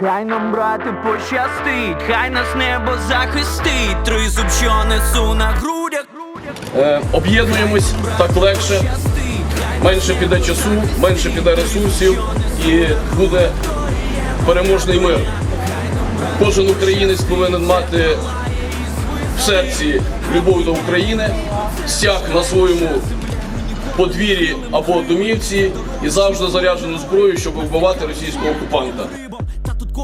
Хай нам, брати, пощастить, хай нас небо захистить, тризуб, що несу на грудях. Е, об'єднуємось так легше, менше піде часу, менше піде ресурсів і буде переможний мир. Кожен українець повинен мати в серці любов до України, стяг на своєму подвір'ї або домівці і завжди заряджену зброю, щоб вбивати російського окупанта.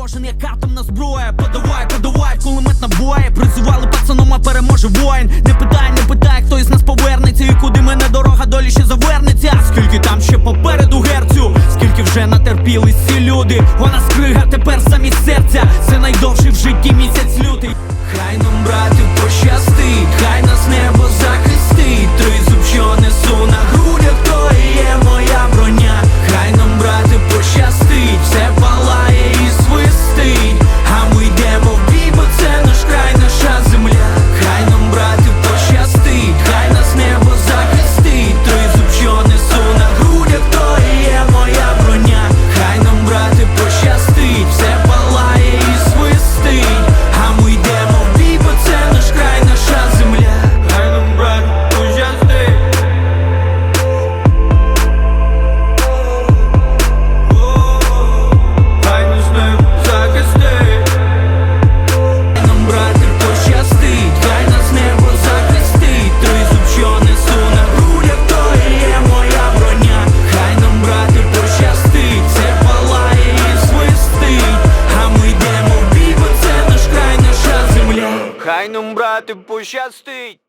Кожен як атомна зброя. Подавай, подавай, кулемет набоє. Призивали пацаном, а переможе воїн. Не питай, не питай, хто із нас повернеться, і куди мене дорога долі ще завернеться. Скільки там ще попереду герцю, скільки вже натерпілись ці люди. Вона скрига тепер замість серця. Це найдовший в житті місяць лютий. Хай нам, брати, пощастить, Хай нам, брати, пощастить.